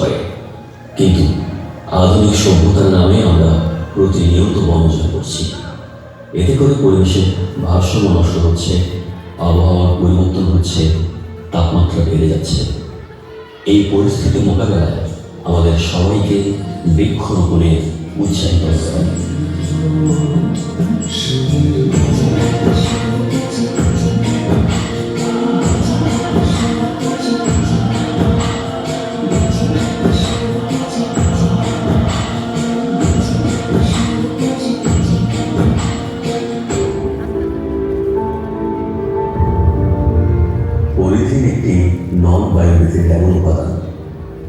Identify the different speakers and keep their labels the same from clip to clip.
Speaker 1: করে কিন্তু আধুনিক সভ্যতার নামে আমরা প্রতিনিয়ত বনজন করছি। এতে করে পরিবেশের ভারসাম্য নষ্ট হচ্ছে, আবহাওয়ার পরিবর্তন হচ্ছে, তাপমাত্রা বেড়ে যাচ্ছে। এই পরিস্থিতি মোকাবেলায় আমাদের সবাইকে বৃক্ষরোপণে উৎসাহিত করতে হবে বায়োডিগ্রেডেবল এমন উপাদান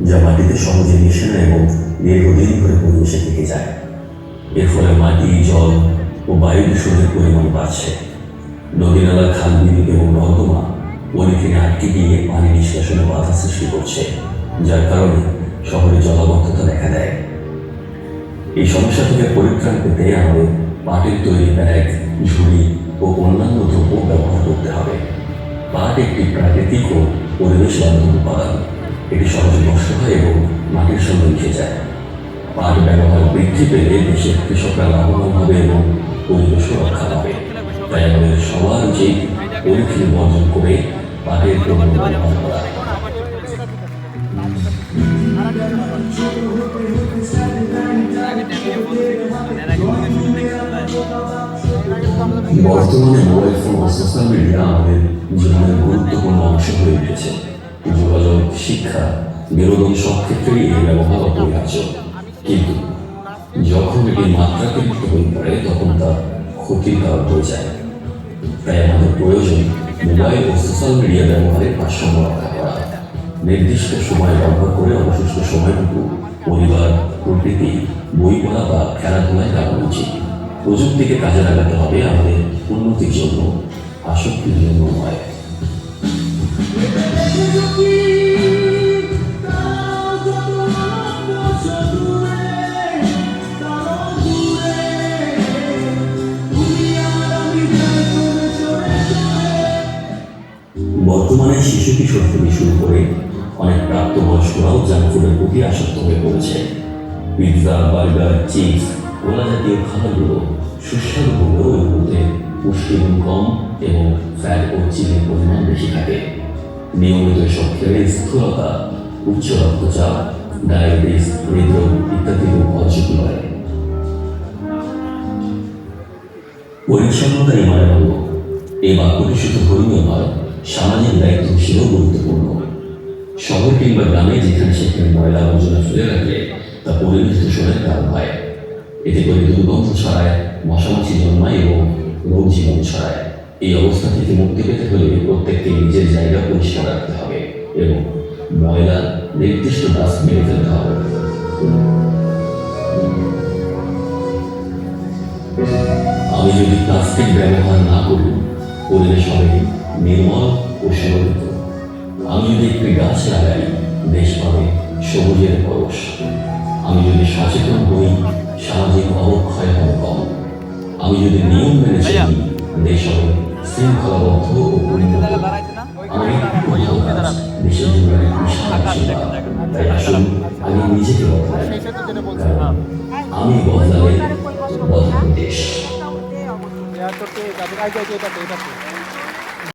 Speaker 1: যা মাটিতে সহজে মিশে না এবং দীর্ঘদিন ধরে পরিবেশে থেকে যায়। এর ফলে মাটি, জল ও বায়ু দূষণের পরিমাণ বাড়ছে। নদী নালা খাল বিল এবং নর্দমা পলিথিনে আটকে গিয়ে পানি নিষ্কাশনে বাধা সৃষ্টি করছে, যার কারণে শহরে জলাবদ্ধতা দেখা দেয়। এই সমস্যা থেকে পরিত্রাণ পেতে আমাদের পাটের তৈরি ব্যাগ, ঝুড়ি ও অন্যান্য দ্রব্য ব্যবহার করতে হবে। পাট একটি প্রাকৃতিক ও পরিবেশ বান্ধব উপাদান এটি সহজে নষ্ট হয় এবং মাটির সঙ্গে মিশে যায়। পাট ব্যবহার বৃদ্ধি পেলে দেশের কৃষকরা লাভবান হবে এবং পরিবেশও রক্ষা পাবে। তাই আমাদের সবার উচিত পলিথিন বর্জন করে পাটের পণ্য ব্যবহার করা। বর্তমানে মোবাইল ফোন সোশ্যাল মিডিয়া আমাদের জীবনের গুরুত্বপূর্ণ অংশ হয়ে উঠেছে। যোগাযোগ শিক্ষা, বিনোদন সব ক্ষেত্রেই এই ব্যবহার অপরিহার্য। কিন্তু যখন এটি মাত্রাতিরিক্ত হয়ে পড়ে, তখন তা ক্ষতির কারণ হয়ে যায়। তাই আমাদের প্রয়োজন মোবাইল ও সোশ্যাল মিডিয়া ব্যবহারে ভারসাম্য রক্ষা করা। নির্দিষ্ট সময় ব্যবহার করে অবশিষ্ট সময়টুকু পরিবার, প্রকৃতি, বই পড়া বা খেলাধুলায় লাগানো উচিত। প্রযুক্তিকে কাজে লাগাতে হবে আমাদের উন্নতির জন্য। আসক্তির নয় বর্তমানে শিশু কিশোর থেকে শুরু করে অনেক প্রাপ্তবয়স্করাও জাঙ্ক ফুডের প্রতি আসক্ত হয়ে পড়েছে। পিৎজা, বার্গার, চিপস, ওলা জাতীয় খাবারগুলো সুস্বাদু হলেও এর মধ্যে পুষ্টিগুণ কম এবং ফ্যাট ও চিনির পরিমাণ বেশি থাকে। নিয়মিত এসব স্থূলতা, উচ্চ রক্তচাপ, ডায়াবেটিস, হৃদরোগ ইত্যাদি রোগ হওয়ার ঝুঁকি বাড়ে। পরিচ্ছন্নতা এমারে হল এই বাক্যটি শুধু ধর্মীয় নয় সামাজিক দায়িত্ব হিসেবেও গুরুত্বপূর্ণ। শহর কিংবা গ্রামে যেখানে সেখানে ময়লা আবর্জনা ফেলে রাখলে তা পরিবেশ দূষণের কারণ হয়। এতে করে দুর্গন্ধ ছড়ায় মশামাছি জন্মায় এবং রোগ জীবন ছড়ায়। এই অবস্থা থেকে মুক্তি পেতে হলে প্রত্যেককে নিজের জায়গা পরিষ্কার রাখতে হবে এবং ময়লা নির্দিষ্ট ডাস্টবিনে ফেলতে হবে। আমি যদি প্লাস্টিক ব্যবহার না করি, পরিবেশ হবে নির্মল ও সুরক্ষিত আমি যদি একটি গাছ লাগাই, দেশ পাবে সবুজের পরশ। আমি যদি সচেতন আমি যদি নিয়ম মেনে চলেন দেশ হবে শৃঙ্খলাবদ্ধ ও আসুন আমি নিজেকে বদলাই আমি বদলালে বদলাবে দেশ।